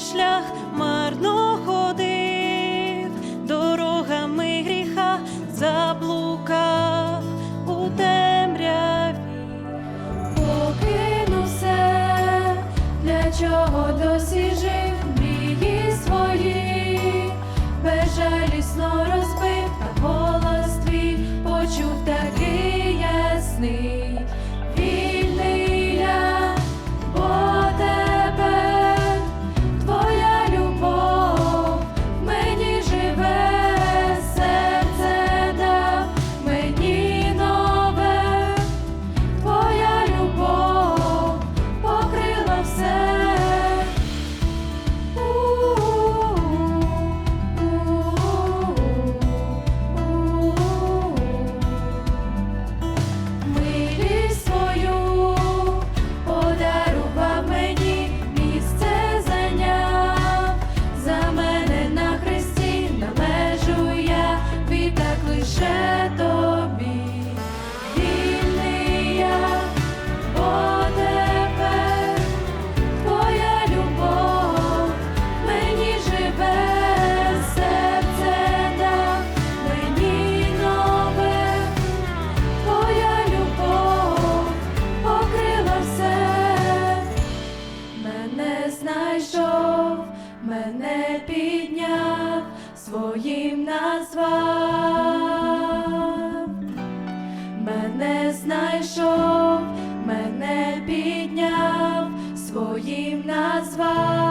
шлях марно ходив, дорогами гріха заблукав у темряві. Покинув все, для чого досі жив yourself. Знайшов, мене підняв, своїм назвав. Мене знайшов, мене підняв, своїм назвав.